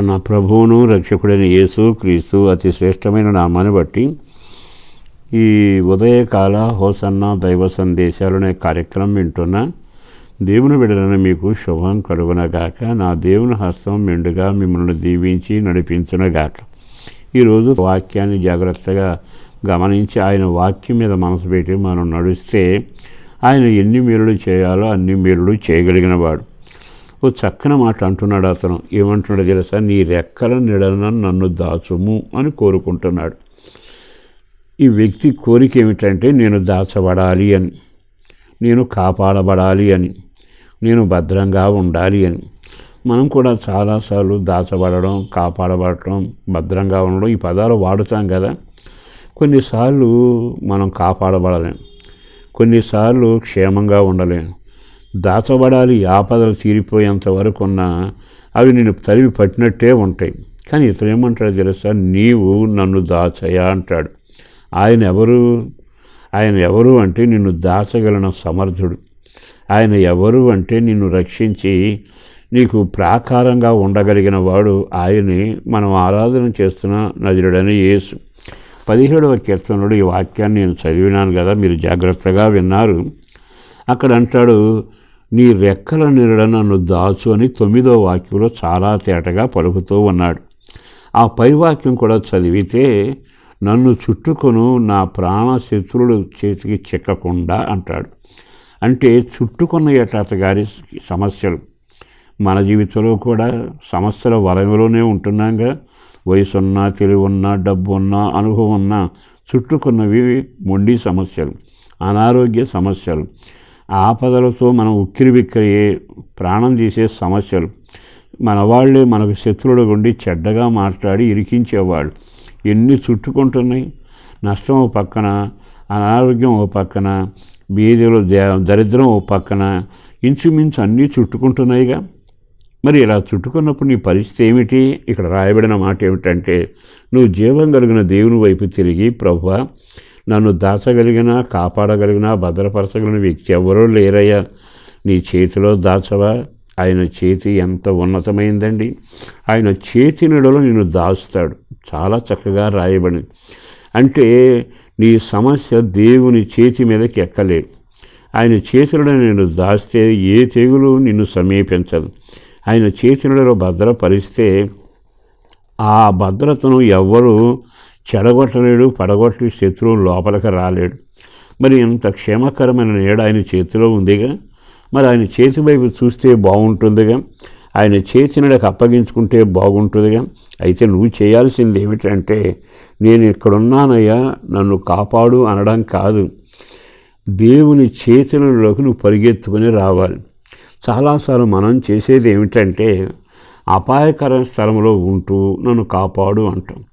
నా ప్రభువును రక్షకుడైన యేసు క్రీస్తు అతి శ్రేష్టమైన నామాన్ని బట్టి ఈ ఉదయకాల హోసన్న దైవ సందేశాలు అనే కార్యక్రమం వింటున్న దేవుని బిడ్డలను మీకు శుభం కలుగునగాక. నా దేవుని హస్తం మెండుగా మిమ్మల్ని దీవించి నడిపించునగాక. ఈరోజు వాక్యాన్ని జాగ్రత్తగా గమనించి ఆయన వాక్యం మీద మనసు పెట్టి మనం నడిస్తే ఆయన ఎన్ని మేలులు చేయాలో అన్ని మేలులు చేయగలిగినవాడు. ఓ చక్కని మాట అంటున్నాడు అతను. ఏమంటున్నాడు తెలుసా? నీ రెక్కల నిడన నన్ను దాచుము అని కోరుకుంటున్నాడు. ఈ వ్యక్తి కోరిక ఏమిటంటే నేను దాచబడాలి అని నేను కాపాడబడాలి అని నేను భద్రంగా ఉండాలి అని. మనం కూడా చాలాసార్లు దాచబడడం కాపాడబడటం భద్రంగా ఉండడం ఈ పదాలు వాడుతాం కదా. కొన్నిసార్లు మనం కాపాడబడలేం. కొన్నిసార్లు క్షేమంగా ఉండలేము దాచబడాలి ఆపదలు తీరిపోయేంత వరకు అవి నేను తరివి పట్టినట్టే ఉంటాయి. కానీ ఇతను ఏమంటాడు తెలుసా? నీవు నన్ను దాచయా అంటాడు. ఆయన ఎవరు? ఆయన ఎవరు అంటే నిన్ను దాచగలన సమర్థుడు. ఆయన ఎవరు అంటే నిన్ను రక్షించి నీకు ప్రాకారంగా ఉండగలిగిన వాడు ఆయన్ని మనం ఆరాధన చేస్తున్న నజరుడని యేసు. పదిహేడవ కీర్తనుడు ఈ వాక్యాన్ని నేను చదివినాను కదా మీరు జాగ్రత్తగా విన్నారు. అక్కడ అంటాడు నీ రెక్కల నిరడ నన్ను దాచు అని తొమ్మిదో వాక్యంలో చాలా తేటగా పలుకుతూ ఉన్నాడు. ఆ పై వాక్యం కూడా చదివితే నన్ను చుట్టుకొను నా ప్రాణ శత్రువులు చేతికి చిక్కకుండా అంటాడు. అంటే చుట్టుకున్న ఏటాత గారి సమస్యలు. మన జీవితంలో కూడా సమస్యల వరంలోనే ఉంటున్నాగా. వయసు ఉన్నా తెలివి ఉన్నా డబ్బు ఉన్నా అనుభవం ఉన్నా చుట్టుకున్నవి మొండి సమస్యలు అనారోగ్య సమస్యలు. ఆపదలతో మనం ఉక్కిరి బిక్కిరి ప్రాణం తీసే సమస్యలు. మన వాళ్ళే మనకు శత్రువులు ఉండి చెడ్డగా మాట్లాడి ఇరికించేవాళ్ళు. ఎన్ని చుట్టుకుంటున్నాయి? నష్టం ఓ పక్కన అనారోగ్యం ఓ పక్కన బీదలు దరిద్రం ఓ పక్కన ఇంచుమించు అన్నీ చుట్టుకుంటున్నాయిగా. మరి ఇలా చుట్టుకున్నప్పుడు నీ పరిస్థితి ఏమిటి? ఇక్కడ రాయబడిన మాట ఏమిటంటే నువ్వు జీవం కలిగిన దేవుని వైపు తిరిగి ప్రభు నన్ను దాచగలిగిన కాపాడగలిగిన భద్రపరచగలిగిన వ్యక్తి ఎవరో లేరయ్యా. నీ చేతిలో దాచవా? ఆయన చేతి ఎంత ఉన్నతమైందండి. ఆయన చేతి నీడలో నిన్ను దాస్తాడు చాలా చక్కగా రాయబడి అంటే నీ సమస్య దేవుని చేతి మీదకి ఎక్కలేదు. ఆయన చేతులను నేను దాస్తే ఏ తెగులు నిన్ను సమీపించదు. ఆయన చేతులలో భద్రపరిస్తే ఆ భద్రతను ఎవ్వరూ చెడగొట్టలేడు పడగొట్టి శత్రువు లోపలికి రాలేడు. మరి ఇంత క్షేమకరమైన నీడ ఆయన చేతిలో ఉందిగా? మరి ఆయన చేతి వైపు చూస్తే బాగుంటుందిగా? ఆయన చేతి నీడకు అప్పగించుకుంటే బాగుంటుందిగా? అయితే నువ్వు చేయాల్సింది ఏమిటంటే నేను ఇక్కడున్నానయ్యా నన్ను కాపాడు అనడం కాదు. దేవుని చేతులలోకి నువ్వు పరిగెత్తుకుని రావాలి. చాలాసార్లు మనం చేసేది ఏమిటంటే అపాయకర స్థలంలో ఉంటూ నన్ను కాపాడు అంటాం.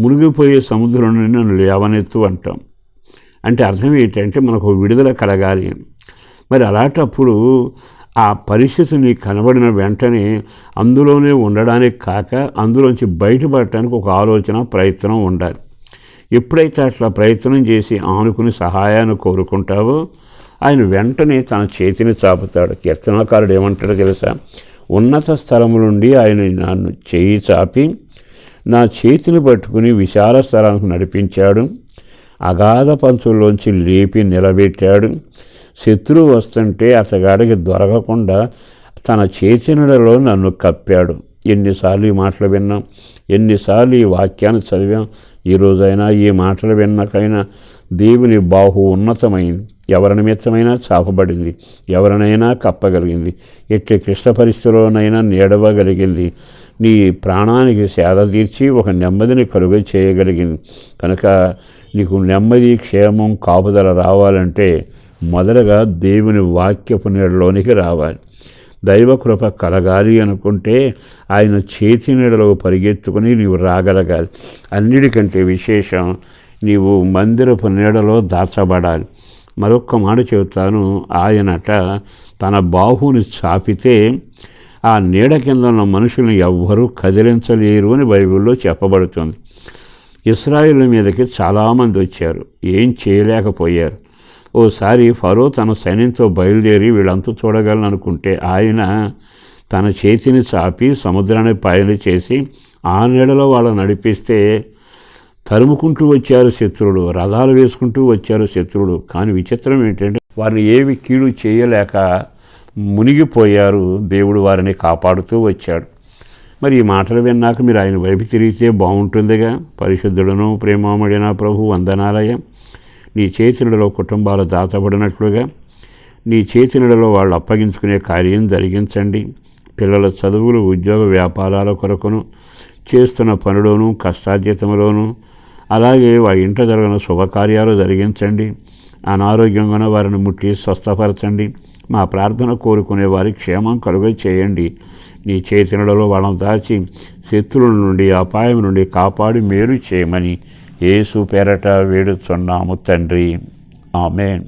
మునిగిపోయే సముద్రం నుండి నన్ను లేవనెత్తు అంటాం. అంటే అర్థం ఏంటంటే మనకు విడుదల కలగాలి. మరి అలాంటప్పుడు ఆ పరిస్థితి నీకు కనబడిన వెంటనే అందులోనే ఉండడానికి కాక అందులోంచి బయటపడటానికి ఒక ఆలోచన ప్రయత్నం ఉండాలి. ఎప్పుడైతే అట్లా ప్రయత్నం చేసి ఆనుకుని సహాయాన్ని కోరుకుంటావో ఆయన వెంటనే తన చేతిని చాపుతాడు. కీర్తనాకారుడు ఏమంటాడో తెలుసా? ఉన్నత స్థలము నుండి ఆయన నన్ను చేయి చాపి నా చేతిని పట్టుకుని విశాల స్థలానికి నడిపించాడు. అగాధ పంచుల్లోంచి లేపి నిలబెట్టాడు. శత్రువు వస్తుంటే అతగాడికి దొరకకుండా తన చేతినడలో నన్ను కప్పాడు. ఎన్నిసార్లు ఈ మాటలు విన్నాం. ఎన్నిసార్లు ఈ వాక్యాన్ని చదివాం. ఈ ఈ మాటలు విన్నకైనా దేవుని బాహు ఉన్నతమైంది. ఎవరి నిమిత్తమైనా చాపబడింది. ఎవరినైనా కప్పగలిగింది. ఎట్టి క్లిష్ట పరిస్థితిలోనైనా నీడవగలిగింది. నీ ప్రాణానికి సేద తీర్చి ఒక నెమ్మదిని కలుగ చేయగలిగింది. కనుక నీకు నెమ్మది క్షేమం కాపుదల రావాలంటే మొదటగా దేవుని వాక్యపు నీడలోనికి రావాలి. దైవకృప కలగాలి అనుకుంటే ఆయన చేతి నీడలో పరిగెత్తుకుని నీవు రాగలగాలి. అన్నిటికంటే విశేషం నీవు మందిరపు నీడలో దాచబడాలి. మరొక్క మాట చెబుతాను. ఆయనట తన బాహుని చాపితే ఆ నీడ కింద ఉన్న మనుషులను ఎవ్వరూ కదిలించలేరు అని బైబిల్లో చెప్పబడుతుంది. ఇస్రాయిల్ మీదకి చాలామంది వచ్చారు. ఏం చేయలేకపోయారు. ఓసారి ఫరో తన సైన్యంతో బయలుదేరి వీళ్ళంతా చూడగలను అనుకుంటే ఆయన తన చేతిని చాపి సముద్రాన్ని పాయలు చేసి ఆ నీడలో వాళ్ళు నడిపిస్తే తరుముకుంటూ వచ్చారు శత్రువులు రథాలు వేసుకుంటూ వచ్చారు శత్రువులు. కానీ విచిత్రం ఏంటంటే వారిని ఏవి కీడు చేయలేక మునిగిపోయారు. దేవుడు వారిని కాపాడుతూ వచ్చాడు. మరి ఈ మాటలు విన్నాక మీరు ఆయన వైపు తిరిగితే బాగుంటుందిగా. పరిశుద్ధుడను ప్రేమమడిన ప్రభు వందనాలయ నీ చేతులలో కుటుంబాలు దాచబడినట్లుగా. నీ చేతులలో వాళ్ళు అప్పగించుకునే కార్యం జరిగించండి. పిల్లల చదువులు ఉద్యోగ వ్యాపారాల కొరకును చేస్తున్న పనులోను కష్టార్జితంలోను అలాగే వారి ఇంట జరిగిన శుభకార్యాలు జరిగించండి. అనారోగ్యంగా వారిని ముట్టి స్వస్థపరచండి. మా ప్రార్థన కోరుకునే వారి క్షేమం కలుగ చేయండి. నీ చేతులలో వాళ్ళని దాచి శత్రువుల నుండి అపాయం నుండి కాపాడి మేలు చేయమని ఏసు పేరట వేడుచున్నాము తండ్రి. ఆమెన్.